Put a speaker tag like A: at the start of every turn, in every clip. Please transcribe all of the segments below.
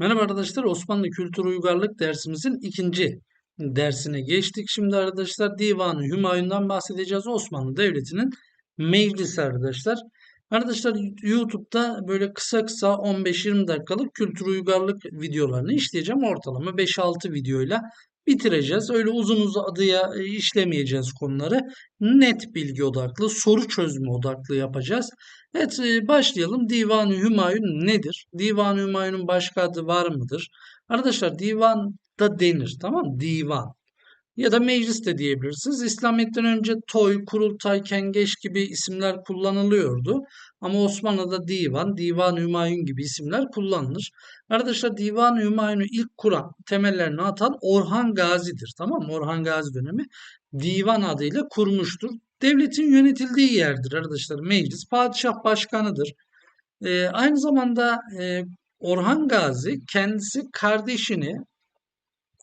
A: Merhaba arkadaşlar, Osmanlı Kültür Uygarlık dersimizin ikinci dersine geçtik. Şimdi arkadaşlar Divan-ı Hümayun'dan bahsedeceğiz. Osmanlı Devleti'nin meclisi arkadaşlar. Arkadaşlar YouTube'da böyle kısa kısa 15-20 dakikalık kültür uygarlık videolarını işleyeceğim. Ortalama 5-6 videoyla bitireceğiz. Öyle uzun uzadıya e, işlemeyeceğiz konuları. Net bilgi odaklı, soru çözme odaklı yapacağız. Evet e, başlayalım. Divan-ı Hümayun nedir? Divan-ı Hümayun'un başka adı var mıdır? Arkadaşlar divan da denir tamam mı? Divan. Ya da meclis de diyebilirsiniz. İslamiyet'ten önce toy, kurultay, kengeş gibi isimler kullanılıyordu. Ama Osmanlı'da divan, divan-ı Hümayun gibi isimler kullanılır. Arkadaşlar divan-ı Hümayun'u ilk kuran, temellerini atan Orhan Gazi'dir. Tamam mı? Orhan Gazi dönemi divan adıyla kurmuştur. Devletin yönetildiği yerdir arkadaşlar. Meclis padişah başkanıdır. Ee, aynı zamanda e, Orhan Gazi kendisi kardeşini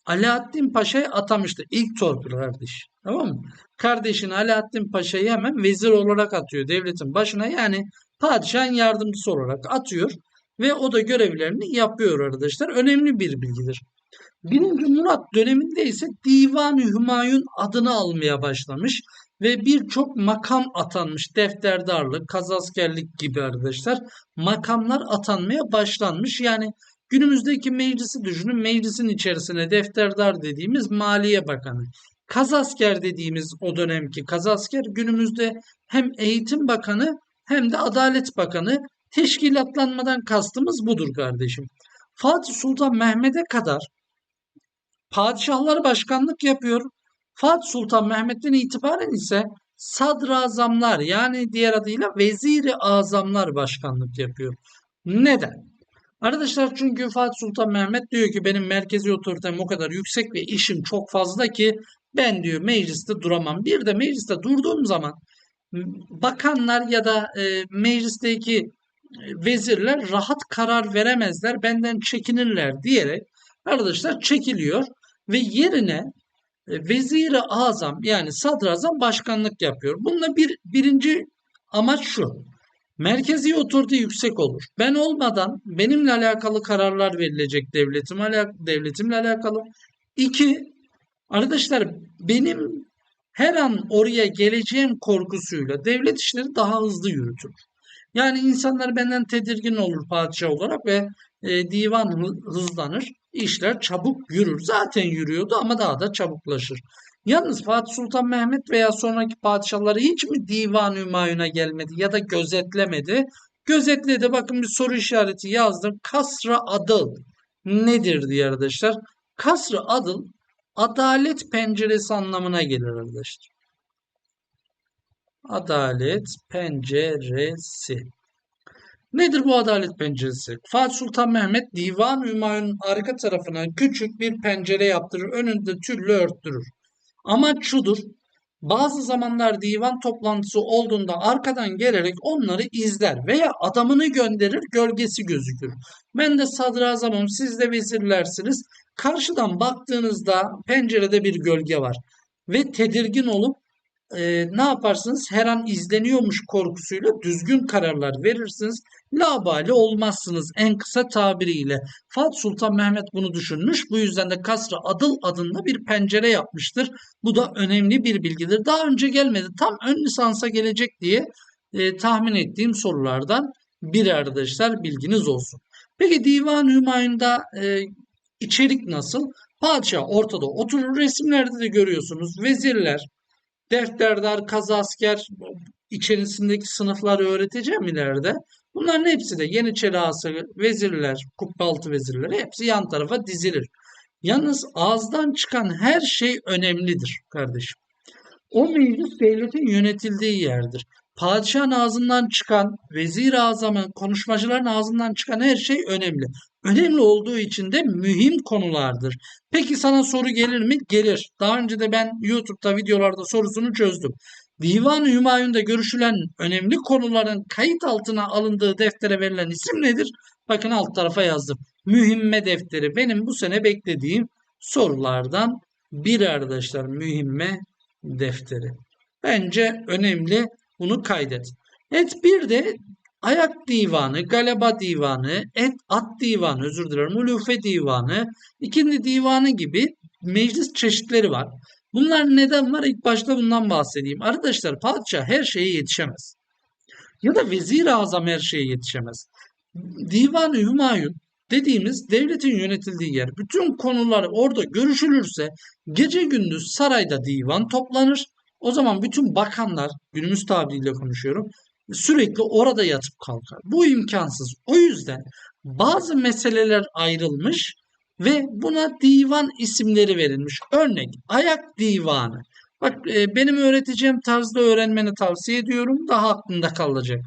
A: Alaaddin Paşa'ya atamıştı. İlk torpil kardeş. Tamam mı? Kardeşini Alaaddin Paşa'yı hemen vezir olarak atıyor devletin başına. Yani padişahın yardımcısı olarak atıyor. Ve o da görevlerini yapıyor arkadaşlar. Önemli bir bilgidir. Birinci Murat döneminde ise Divan-ı Hümayun adını almaya başlamış ve birçok makam atanmış. Defterdarlık, kazaskerlik gibi arkadaşlar makamlar atanmaya başlanmış. Yani günümüzdeki meclisi düşünün. Meclisin içerisine defterdar dediğimiz Maliye Bakanı. Kazasker dediğimiz o dönemki kazasker günümüzde hem Eğitim Bakanı hem de Adalet Bakanı teşkilatlanmadan kastımız budur kardeşim. Fatih Sultan Mehmet'e kadar padişahlar başkanlık yapıyor. Fatih Sultan Mehmet'ten itibaren ise sadrazamlar yani diğer adıyla veziri azamlar başkanlık yapıyor. Neden? Arkadaşlar çünkü Fatih Sultan Mehmet diyor ki benim merkezi otoritem o kadar yüksek ve işim çok fazla ki ben diyor mecliste duramam. Bir de mecliste durduğum zaman bakanlar ya da e, meclisteki e, vezirler rahat karar veremezler, benden çekinirler diyerek arkadaşlar çekiliyor ve yerine e, veziri azam yani sadrazam başkanlık yapıyor. Bununla bir birinci amaç şu. Merkezi otorite yüksek olur. Ben olmadan benimle alakalı kararlar verilecek devletim devletimle alakalı. İki, arkadaşlar benim her an oraya geleceğim korkusuyla devlet işleri daha hızlı yürütülür. Yani insanlar benden tedirgin olur padişah olarak ve e, divan hızlanır. İşler çabuk yürür. Zaten yürüyordu ama daha da çabuklaşır. Yalnız Fatih Sultan Mehmet veya sonraki padişahları hiç mi divan-ı Hümayun'a gelmedi ya da gözetlemedi? Gözetledi. Bakın bir soru işareti yazdım. Kasra adıl nedir diye arkadaşlar. Kasrı adıl adalet penceresi anlamına gelir arkadaşlar. Adalet penceresi. Nedir bu adalet penceresi? Fatih Sultan Mehmet Divan Hümayun'un arka tarafına küçük bir pencere yaptırır. Önünde tüllü örttürür. Amaç şudur. Bazı zamanlar divan toplantısı olduğunda arkadan gelerek onları izler veya adamını gönderir gölgesi gözükür. Ben de sadrazamım siz de vezirlersiniz. Karşıdan baktığınızda pencerede bir gölge var ve tedirgin olup e, ne yaparsınız? Her an izleniyormuş korkusuyla düzgün kararlar verirsiniz. Labali olmazsınız en kısa tabiriyle. Fatih Sultan Mehmet bunu düşünmüş. Bu yüzden de Kasra Adıl adında bir pencere yapmıştır. Bu da önemli bir bilgidir. Daha önce gelmedi. Tam ön lisansa gelecek diye e, tahmin ettiğim sorulardan bir arkadaşlar bilginiz olsun. Peki Divan Hümayun'da e, içerik nasıl? Padişah ortada oturur. Resimlerde de görüyorsunuz. Vezirler, defterdar, kazasker içerisindeki sınıfları öğreteceğim ileride. Bunların hepsi de Yeniçeri ağası, vezirler, kubbaltı vezirleri hepsi yan tarafa dizilir. Yalnız ağızdan çıkan her şey önemlidir kardeşim. O meclis devletin yönetildiği yerdir. Padişahın ağzından çıkan, vezir azamın, konuşmacıların ağzından çıkan her şey önemli. Önemli olduğu için de mühim konulardır. Peki sana soru gelir mi? Gelir. Daha önce de ben YouTube'da videolarda sorusunu çözdüm. Divan-ı Hümayun'da görüşülen önemli konuların kayıt altına alındığı deftere verilen isim nedir? Bakın alt tarafa yazdım. Mühimme defteri. Benim bu sene beklediğim sorulardan bir arkadaşlar. Mühimme defteri. Bence önemli. Bunu kaydet. Evet bir de ayak divanı, galeba divanı, et at divanı, özür dilerim, ulufe divanı, ikindi divanı gibi meclis çeşitleri var. Bunlar neden var? İlk başta bundan bahsedeyim. Arkadaşlar padişah her şeye yetişemez. Ya da vezir-i azam her şeye yetişemez. Divan-ı Hümayun dediğimiz devletin yönetildiği yer. Bütün konular orada görüşülürse gece gündüz sarayda divan toplanır. O zaman bütün bakanlar, günümüz tabiriyle konuşuyorum, sürekli orada yatıp kalkar. Bu imkansız. O yüzden bazı meseleler ayrılmış ve buna divan isimleri verilmiş. Örnek ayak divanı. Bak e, benim öğreteceğim tarzda öğrenmeni tavsiye ediyorum. Daha aklında kalacak.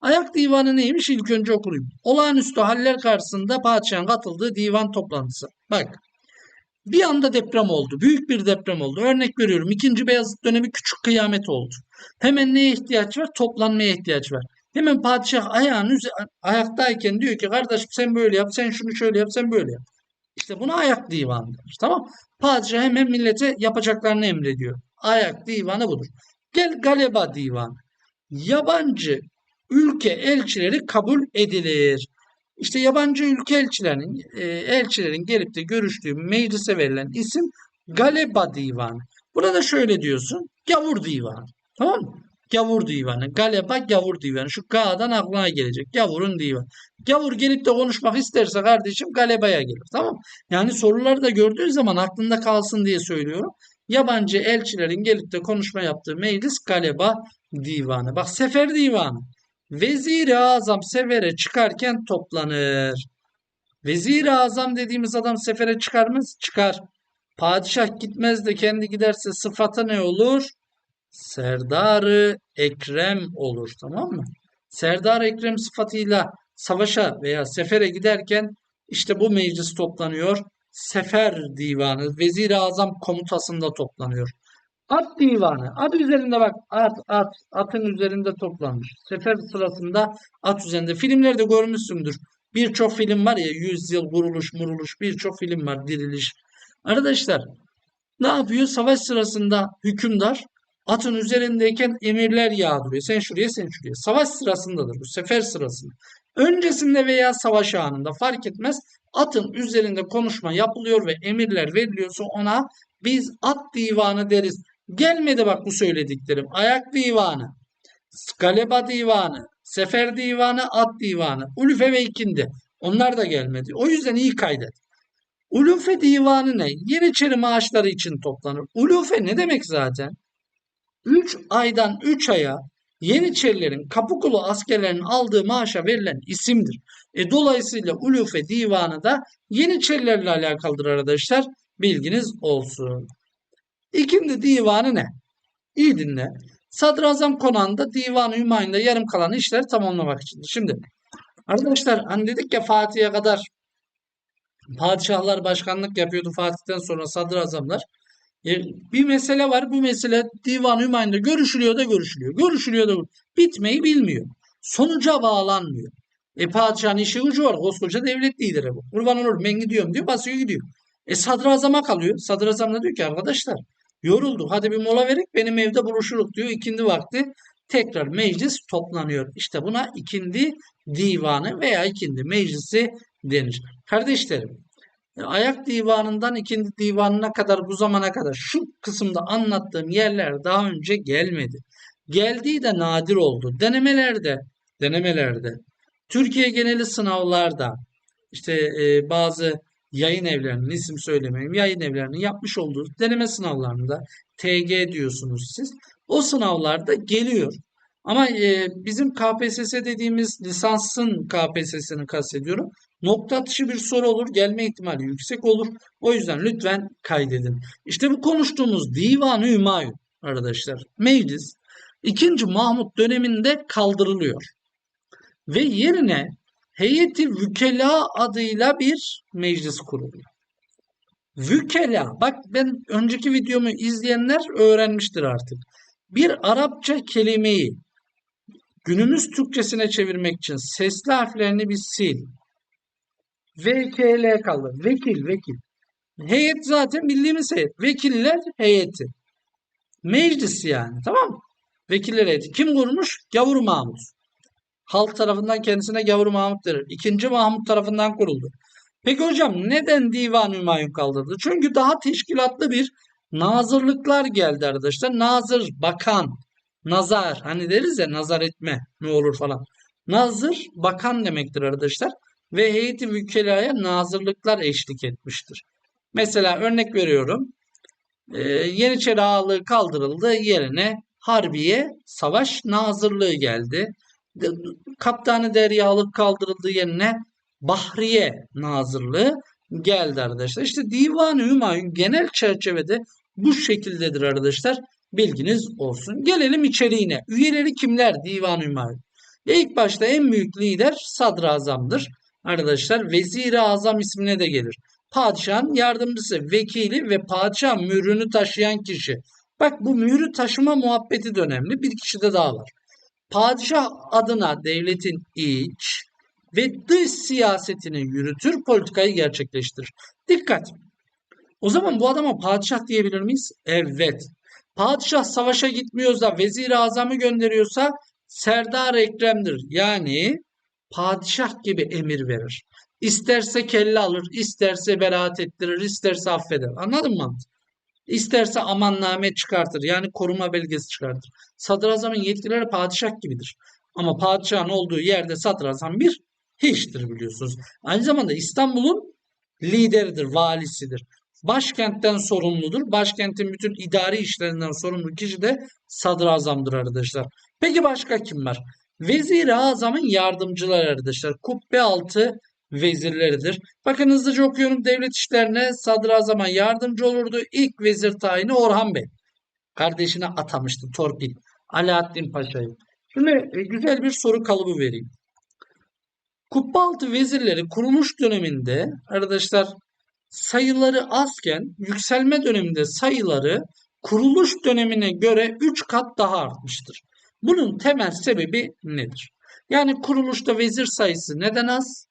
A: Ayak divanı neymiş? İlk önce okuyayım. Olağanüstü haller karşısında padişahın katıldığı divan toplantısı. Bak bir anda deprem oldu. Büyük bir deprem oldu. Örnek veriyorum. İkinci Beyazıt dönemi küçük kıyamet oldu. Hemen neye ihtiyaç var? Toplanmaya ihtiyaç var. Hemen padişah ayağın ayaktayken diyor ki kardeşim sen böyle yap, sen şunu şöyle yap, sen böyle yap. İşte buna ayak divanı denir. Tamam. Padişah hemen millete yapacaklarını emrediyor. Ayak divanı budur. Gel galeba divanı. Yabancı ülke elçileri kabul edilir. İşte yabancı ülke elçilerinin e, elçilerin gelip de görüştüğü meclise verilen isim galeba divanı. Buna da şöyle diyorsun. Gavur divanı. Tamam mı? Gavur divanı. Galeba gavur divanı. Şu Ga'dan aklına gelecek. Gavurun divanı. Gavur gelip de konuşmak isterse kardeşim galebaya gelir. Tamam? Yani soruları da gördüğün zaman aklında kalsın diye söylüyorum. Yabancı elçilerin gelip de konuşma yaptığı meclis galeba divanı. Bak sefer divanı. Vezir-i Azam sefere çıkarken toplanır. Vezir-i Azam dediğimiz adam sefere çıkar mı? Çıkar. Padişah gitmez de kendi giderse sıfatı ne olur? Serdarı Ekrem olur. Tamam mı? Serdar Ekrem sıfatıyla savaşa veya sefere giderken işte bu meclis toplanıyor. Sefer divanı, vezir-i azam komutasında toplanıyor. At divanı. At üzerinde bak at at atın üzerinde toplanmış. Sefer sırasında at üzerinde. Filmlerde görmüşsündür. Birçok film var ya yüzyıl vuruluş muruluş birçok film var diriliş. Arkadaşlar ne yapıyor? Savaş sırasında hükümdar atın üzerindeyken emirler yağdırıyor. Sen şuraya sen şuraya. Savaş sırasındadır bu sefer sırasında. Öncesinde veya savaş anında fark etmez atın üzerinde konuşma yapılıyor ve emirler veriliyorsa ona biz at divanı deriz. Gelmedi bak bu söylediklerim. Ayak divanı, galeba divanı, sefer divanı, at divanı, ulufe ve ikindi. Onlar da gelmedi. O yüzden iyi kaydet. Ulufe divanı ne? Yeniçeri maaşları için toplanır. Ulufe ne demek zaten? 3 aydan 3 aya Yeniçerilerin Kapıkulu askerlerinin aldığı maaşa verilen isimdir. E, dolayısıyla Ulufe Divanı da Yeniçerilerle alakalıdır arkadaşlar. Bilginiz olsun. İkindi divanı ne? İyi dinle. Sadrazam konağında Divan-ı yarım kalan işleri tamamlamak içindir. Şimdi arkadaşlar hani dedik ya Fatih'e kadar padişahlar başkanlık yapıyordu Fatih'ten sonra sadrazamlar. E, bir mesele var. Bu mesele Divan-ı Hümayun'da görüşülüyor da görüşülüyor. Görüşülüyor da bitmeyi bilmiyor. Sonuca bağlanmıyor. E padişahın işi gücü var. Koskoca devlet lideri bu. Kurban olur ben gidiyorum diyor. Basıyor gidiyor. E sadrazama kalıyor. Sadrazam da diyor ki arkadaşlar yorulduk. Hadi bir mola verip benim evde buluşuruk diyor. İkindi vakti tekrar meclis toplanıyor. İşte buna ikindi divanı veya ikindi meclisi denir. Kardeşlerim Ayak divanından ikindi divanına kadar bu zamana kadar şu kısımda anlattığım yerler daha önce gelmedi. Geldiği de nadir oldu. Denemelerde, denemelerde, Türkiye geneli sınavlarda, işte e, bazı yayın evlerinin isim söylemeyeyim, yayın evlerinin yapmış olduğu deneme sınavlarında TG diyorsunuz siz. O sınavlarda geliyor. Ama e, bizim KPSS dediğimiz lisansın KPSS'ini kastediyorum. Nokta atışı bir soru olur. Gelme ihtimali yüksek olur. O yüzden lütfen kaydedin. İşte bu konuştuğumuz Divan-ı Hümayun arkadaşlar. Meclis 2. Mahmut döneminde kaldırılıyor. Ve yerine Heyeti Vükela adıyla bir meclis kuruluyor. Vükela. Bak ben önceki videomu izleyenler öğrenmiştir artık. Bir Arapça kelimeyi günümüz Türkçesine çevirmek için sesli harflerini bir sil. VKL kaldı. Vekil, vekil. Heyet zaten bildiğimiz heyet. Vekiller heyeti. Meclis yani. Tamam mı? Vekiller heyeti. Kim kurmuş? Gavur Mahmut. Halk tarafından kendisine Gavur Mahmut denir. İkinci Mahmut tarafından kuruldu. Peki hocam neden Divan Hümayun kaldırdı? Çünkü daha teşkilatlı bir nazırlıklar geldi arkadaşlar. Nazır, bakan, nazar. Hani deriz ya nazar etme ne olur falan. Nazır, bakan demektir arkadaşlar. Ve heyeti vükelaya nazırlıklar eşlik etmiştir. Mesela örnek veriyorum. Ee, Yeniçeri Ağalığı kaldırıldı. Yerine Harbiye Savaş Nazırlığı geldi. Kaptanı Deryalık kaldırıldı yerine Bahriye Nazırlığı geldi arkadaşlar. İşte Divan-ı genel çerçevede bu şekildedir arkadaşlar. Bilginiz olsun. Gelelim içeriğine. Üyeleri kimler Divan-ı Hümayun? İlk başta en büyük lider sadrazamdır. Arkadaşlar Vezir-i Azam ismine de gelir. Padişahın yardımcısı, vekili ve padişah mührünü taşıyan kişi. Bak bu mührü taşıma muhabbeti de önemli. Bir kişi de daha var. Padişah adına devletin iç ve dış siyasetini yürütür, politikayı gerçekleştirir. Dikkat! O zaman bu adama padişah diyebilir miyiz? Evet. Padişah savaşa gitmiyorsa, vezir-i azamı gönderiyorsa Serdar Ekrem'dir. Yani padişah gibi emir verir. İsterse kelle alır, isterse beraat ettirir, isterse affeder. Anladın mı? İsterse amanname çıkartır. Yani koruma belgesi çıkartır. Sadrazamın yetkileri padişah gibidir. Ama padişahın olduğu yerde sadrazam bir hiçtir biliyorsunuz. Aynı zamanda İstanbul'un lideridir, valisidir. Başkentten sorumludur. Başkentin bütün idari işlerinden sorumlu kişi de sadrazamdır arkadaşlar. Peki başka kim var? Vezir-i Azam'ın yardımcıları arkadaşlar. Kubbe altı vezirleridir. Bakın hızlıca okuyorum. Devlet işlerine sadrazama yardımcı olurdu. İlk vezir tayini Orhan Bey. Kardeşine atamıştı torpil. Alaaddin Paşa'yı. Şimdi e, güzel bir soru kalıbı vereyim. Kubbealtı vezirleri kuruluş döneminde arkadaşlar sayıları azken yükselme döneminde sayıları kuruluş dönemine göre 3 kat daha artmıştır. Bunun temel sebebi nedir? Yani kuruluşta vezir sayısı neden az?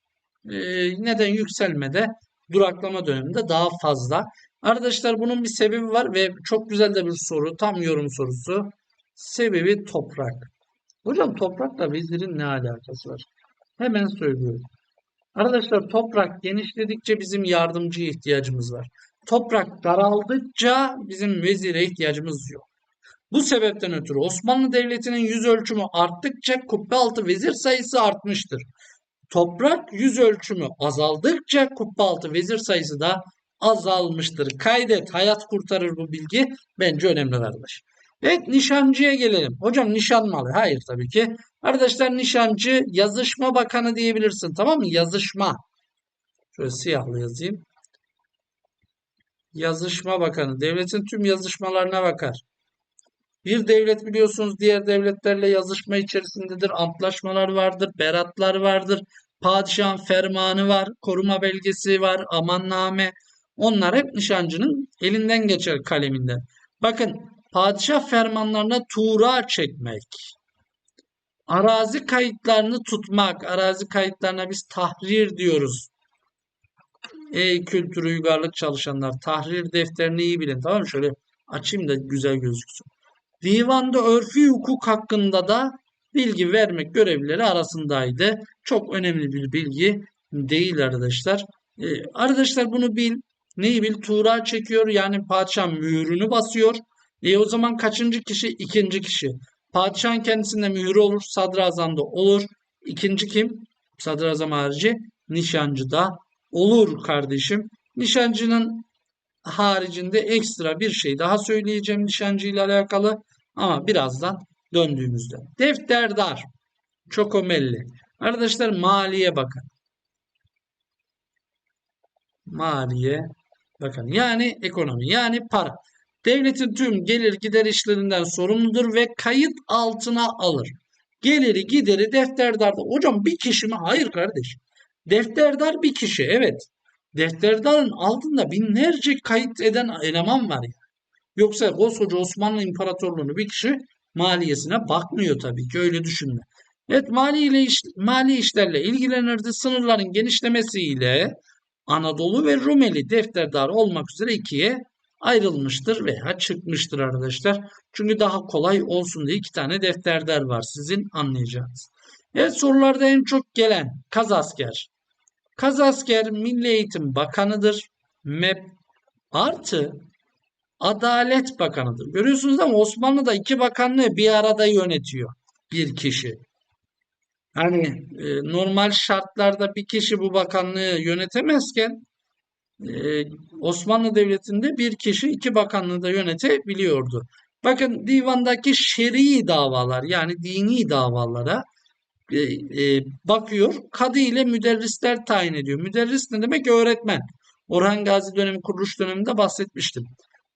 A: Ee, neden yükselmede duraklama döneminde daha fazla? Arkadaşlar bunun bir sebebi var ve çok güzel de bir soru. Tam yorum sorusu. Sebebi toprak. Hocam toprakla vezirin ne alakası var? Hemen söylüyorum. Arkadaşlar toprak genişledikçe bizim yardımcıya ihtiyacımız var. Toprak daraldıkça bizim vezire ihtiyacımız yok. Bu sebepten ötürü Osmanlı Devleti'nin yüz ölçümü arttıkça kubbe altı vezir sayısı artmıştır. Toprak yüz ölçümü azaldıkça kubbe altı vezir sayısı da azalmıştır. Kaydet, hayat kurtarır bu bilgi. Bence önemli arkadaş. Evet nişancıya gelelim. Hocam nişan malı. Hayır tabii ki. Arkadaşlar nişancı yazışma bakanı diyebilirsin. Tamam mı? Yazışma. Şöyle siyahlı yazayım. Yazışma bakanı. Devletin tüm yazışmalarına bakar. Bir devlet biliyorsunuz diğer devletlerle yazışma içerisindedir. Antlaşmalar vardır, beratlar vardır. Padişahın fermanı var, koruma belgesi var, amanname. Onlar hep nişancının elinden geçer kaleminden. Bakın padişah fermanlarına tuğra çekmek, arazi kayıtlarını tutmak, arazi kayıtlarına biz tahrir diyoruz. Ey kültür uygarlık çalışanlar, tahrir defterini iyi bilin. Tamam mı? Şöyle açayım da güzel gözüksün. Divanda örfü hukuk hakkında da bilgi vermek görevlileri arasındaydı. Çok önemli bir bilgi değil arkadaşlar. Ee, arkadaşlar bunu bil. Neyi bil? Tuğra çekiyor yani padişah mührünü basıyor. E o zaman kaçıncı kişi? İkinci kişi. Padişahın kendisinde mührü olur. Sadrazamda olur. İkinci kim? Sadrazam harici. Nişancı da olur kardeşim. Nişancının haricinde ekstra bir şey daha söyleyeceğim nişancı ile alakalı ama birazdan döndüğümüzde. Defterdar. Çok ömelli. Arkadaşlar maliye bakın. Maliye bakın yani ekonomi yani para. Devletin tüm gelir gider işlerinden sorumludur ve kayıt altına alır. Geliri gideri defterdarda. Hocam bir kişi mi? Hayır kardeş. Defterdar bir kişi evet. Defterdarın altında binlerce kayıt eden eleman var ya. Yoksa koskoca Osmanlı İmparatorluğu'nu bir kişi maliyesine bakmıyor tabii ki öyle düşünme. Evet mali, ile iş, mali işlerle ilgilenirdi. Sınırların genişlemesiyle Anadolu ve Rumeli defterdar olmak üzere ikiye ayrılmıştır veya çıkmıştır arkadaşlar. Çünkü daha kolay olsun diye iki tane defterler var sizin anlayacağınız. Evet sorularda en çok gelen kazasker. Kazasker Milli Eğitim Bakanı'dır. MEP artı Adalet Bakanı'dır. Görüyorsunuz ama Osmanlı'da iki bakanlığı bir arada yönetiyor bir kişi. Hani e, normal şartlarda bir kişi bu bakanlığı yönetemezken Osmanlı Devleti'nde bir kişi iki bakanlığı da yönetebiliyordu. Bakın divandaki şer'i davalar yani dini davalara e, e, bakıyor. Kadı ile müderrisler tayin ediyor. Müderris ne demek? Öğretmen. Orhan Gazi dönemi kuruluş döneminde bahsetmiştim.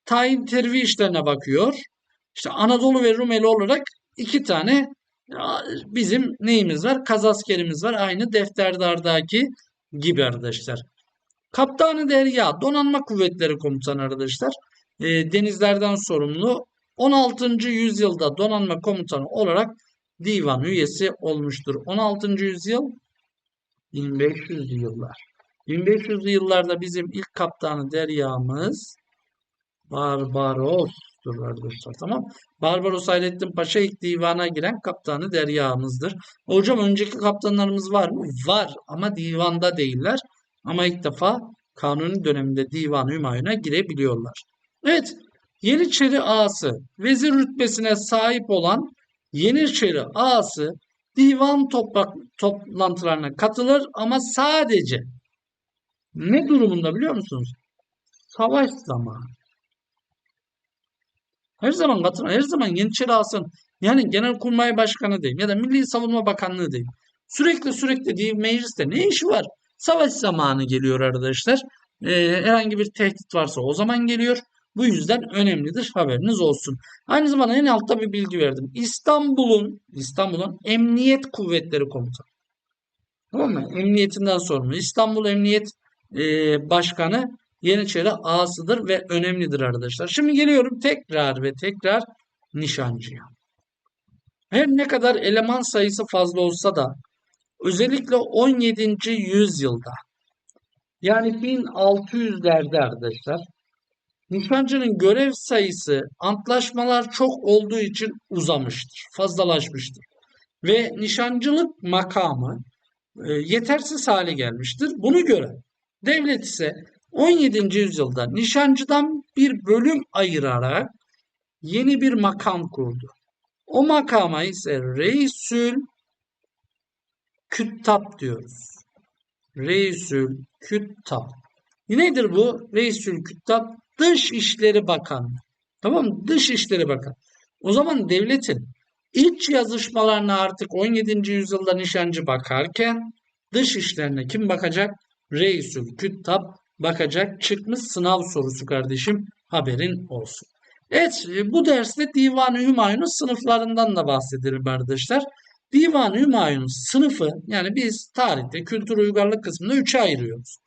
A: Tayin tervi işlerine bakıyor. İşte Anadolu ve Rumeli olarak iki tane bizim neyimiz var? Kazaskerimiz var. Aynı defterdardaki gibi arkadaşlar. Kaptanı Derya Donanma Kuvvetleri Komutanı arkadaşlar. E, denizlerden sorumlu. 16. yüzyılda donanma komutanı olarak divan üyesi olmuştur. 16. yüzyıl 1500'lü yıllar. 1500'lü yıllarda bizim ilk kaptanı Derya'mız Barbaros'tur arkadaşlar. Tamam. Barbaros Hayrettin Paşa ilk divana giren kaptanı Derya'mızdır. Hocam önceki kaptanlarımız var mı? Var ama divanda değiller. Ama ilk defa Kanuni döneminde divan Hümayun'a girebiliyorlar. Evet. Yeniçeri ağası vezir rütbesine sahip olan Yeniçeri ağası divan toprak, toplantılarına katılır ama sadece ne durumunda biliyor musunuz? Savaş zamanı. Her zaman katılır. Her zaman Yeniçeri ağasının yani Genelkurmay Başkanı değil ya da Milli Savunma Bakanlığı değil. Sürekli sürekli değil mecliste ne işi var? Savaş zamanı geliyor arkadaşlar. Ee, herhangi bir tehdit varsa o zaman geliyor. Bu yüzden önemlidir. Haberiniz olsun. Aynı zamanda en altta bir bilgi verdim. İstanbul'un İstanbul'un Emniyet Kuvvetleri Komutanı. Tamam mı? Emniyetinden sorumlu. İstanbul Emniyet e, Başkanı Yeniçeri ağasıdır ve önemlidir arkadaşlar. Şimdi geliyorum tekrar ve tekrar nişancıya. Her ne kadar eleman sayısı fazla olsa da özellikle 17. yüzyılda yani 1600'lerde arkadaşlar Nişancının görev sayısı antlaşmalar çok olduğu için uzamıştır, fazlalaşmıştır. Ve nişancılık makamı e, yetersiz hale gelmiştir. Bunu gören devlet ise 17. yüzyılda nişancıdan bir bölüm ayırarak yeni bir makam kurdu. O makama ise Reisül Küttab diyoruz. Reisül Küttab. Nedir bu? Reisül Küttab Dışişleri Bakanı. Tamam mı? Dışişleri Bakanı. O zaman devletin iç yazışmalarına artık 17. yüzyılda nişancı bakarken dış işlerine kim bakacak? Reisül Küttab bakacak. Çıkmış sınav sorusu kardeşim. Haberin olsun. Evet bu derste Divan-ı Hümayun'un sınıflarından da bahsedelim arkadaşlar. Divan-ı Hümayun sınıfı yani biz tarihte kültür uygarlık kısmında üçe ayırıyoruz.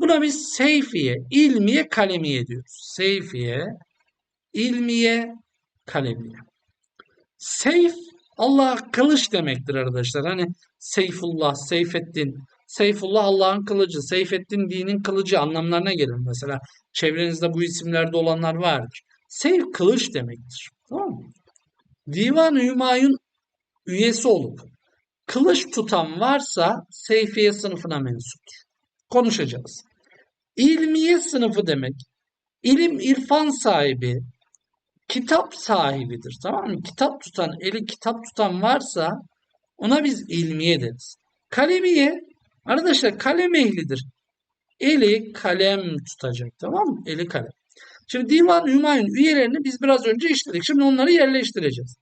A: Buna biz seyfiye, ilmiye, kalemiye diyoruz. Seyfiye, ilmiye, kalemiye. Seyf Allah kılıç demektir arkadaşlar. Hani Seyfullah, Seyfettin. Seyfullah Allah'ın kılıcı, Seyfettin dinin kılıcı anlamlarına gelir mesela. Çevrenizde bu isimlerde olanlar vardır. Seyf kılıç demektir. Tamam mı? Divan-ı Hümayun üyesi olup kılıç tutan varsa Seyfiye sınıfına mensuptur. Konuşacağız. İlmiye sınıfı demek. İlim irfan sahibi, kitap sahibidir. Tamam mı? Kitap tutan, eli kitap tutan varsa ona biz ilmiye deriz. Kalemiye, arkadaşlar kalem ehlidir. Eli kalem tutacak. Tamam mı? Eli kalem. Şimdi Divan Hümayun üyelerini biz biraz önce işledik. Şimdi onları yerleştireceğiz.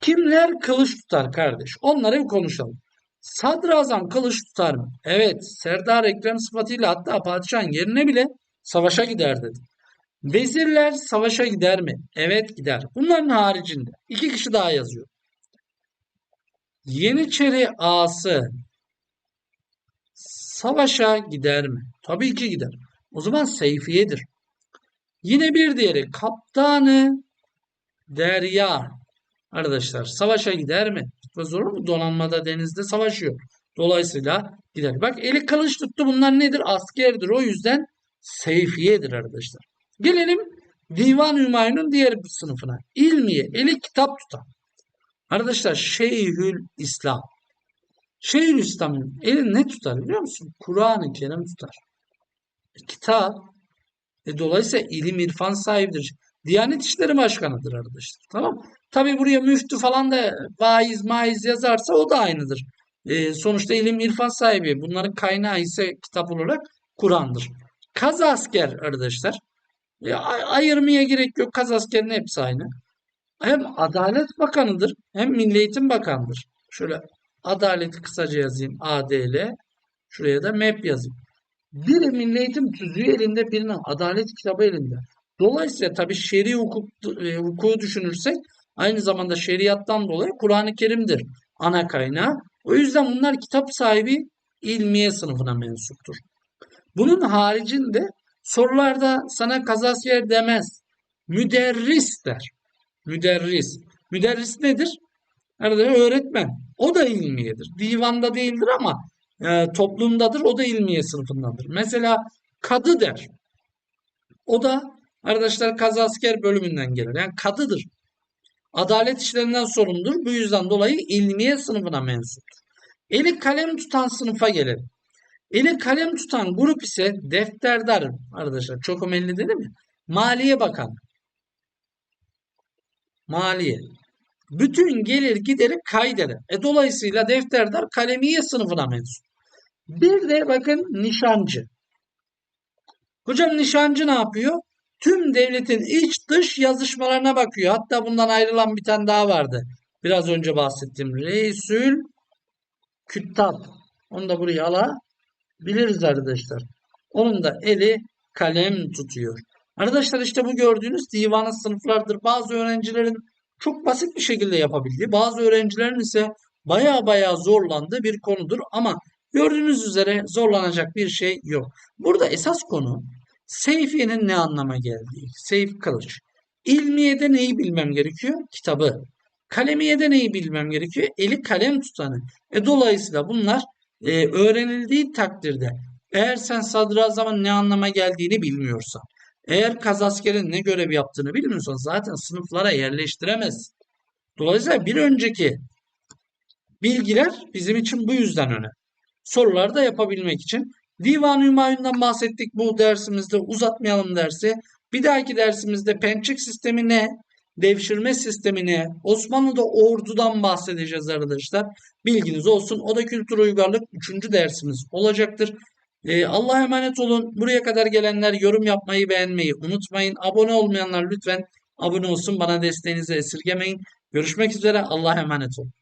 A: Kimler kılıç tutar kardeş? Onları bir konuşalım. Sadrazam kılıç tutar mı? Evet. Serdar Ekrem sıfatıyla hatta padişahın yerine bile savaşa gider dedi. Vezirler savaşa gider mi? Evet gider. Bunların haricinde iki kişi daha yazıyor. Yeniçeri ağası savaşa gider mi? Tabii ki gider. O zaman Seyfiye'dir. Yine bir diğeri kaptanı Derya. Arkadaşlar savaşa gider mi? Gitmez olur mu? Donanmada denizde savaşıyor. Dolayısıyla gider. Bak eli kılıç tuttu. Bunlar nedir? Askerdir. O yüzden seyfiyedir arkadaşlar. Gelelim Divan Hümayun'un diğer bir sınıfına. İlmiye, eli kitap tutan. Arkadaşlar Şeyhül İslam. Şeyhül İslam'ın eli ne tutar biliyor musun? Kur'an-ı Kerim tutar. E, kitap. E, dolayısıyla ilim irfan sahibidir. Diyanet İşleri Başkanı'dır arkadaşlar. Tamam Tabi buraya müftü falan da vaiz maiz yazarsa o da aynıdır. E, sonuçta ilim irfan sahibi. Bunların kaynağı ise kitap olarak Kur'an'dır. Kaz asker arkadaşlar. E, ay- ayırmaya gerek yok. Kaz askerin hepsi aynı. Hem Adalet Bakanı'dır hem Milli Eğitim Bakanı'dır. Şöyle adaleti kısaca yazayım. ADL. Şuraya da MEP yazayım. Biri Milli Eğitim tüzüğü elinde, birinin adalet kitabı elinde. Dolayısıyla tabii şer'i hukuk, e, hukuku düşünürsek aynı zamanda şeriattan dolayı Kur'an-ı Kerim'dir ana kaynağı. O yüzden bunlar kitap sahibi ilmiye sınıfına mensuptur. Bunun haricinde sorularda sana kazasiyer demez. Müderris der. Müderris. Müderris nedir? Arada öğretmen. O da ilmiyedir. Divanda değildir ama e, toplumdadır. O da ilmiye sınıfındadır. Mesela kadı der. O da arkadaşlar kazasker bölümünden gelir. Yani kadıdır. Adalet işlerinden sorumludur. Bu yüzden dolayı ilmiye sınıfına mensuptur. Eli kalem tutan sınıfa gelelim. Eli kalem tutan grup ise defterdar arkadaşlar. Çok önemli dedim ya. Maliye Bakanı. Maliye. Bütün gelir gideri kaydeder. E dolayısıyla defterdar kalemiye sınıfına mensup. Bir de bakın nişancı. Hocam nişancı ne yapıyor? Tüm devletin iç dış yazışmalarına bakıyor. Hatta bundan ayrılan bir tane daha vardı. Biraz önce bahsettiğim Reisül Küttab. Onu da buraya alabiliriz arkadaşlar. Onun da eli kalem tutuyor. Arkadaşlar işte bu gördüğünüz divanı sınıflardır. Bazı öğrencilerin çok basit bir şekilde yapabildiği, bazı öğrencilerin ise baya baya zorlandığı bir konudur. Ama gördüğünüz üzere zorlanacak bir şey yok. Burada esas konu Seyfiye'nin ne anlama geldiği. Seyf kılıç. İlmiye'de neyi bilmem gerekiyor? Kitabı. Kalemiye'de neyi bilmem gerekiyor? Eli kalem tutanı. E, dolayısıyla bunlar e, öğrenildiği takdirde eğer sen sadrazamın ne anlama geldiğini bilmiyorsan, eğer kazaskerin ne görev yaptığını bilmiyorsan zaten sınıflara yerleştiremezsin. Dolayısıyla bir önceki bilgiler bizim için bu yüzden önemli. Soruları da yapabilmek için. Divan-ı Hümayun'dan bahsettik bu dersimizde. Uzatmayalım dersi. Bir dahaki dersimizde pençik sistemi ne? Devşirme sistemi ne? Osmanlı'da ordudan bahsedeceğiz arkadaşlar. Bilginiz olsun. O da kültür uygarlık 3. dersimiz olacaktır. Ee, Allah'a emanet olun. Buraya kadar gelenler yorum yapmayı beğenmeyi unutmayın. Abone olmayanlar lütfen abone olsun. Bana desteğinizi esirgemeyin. Görüşmek üzere. Allah'a emanet olun.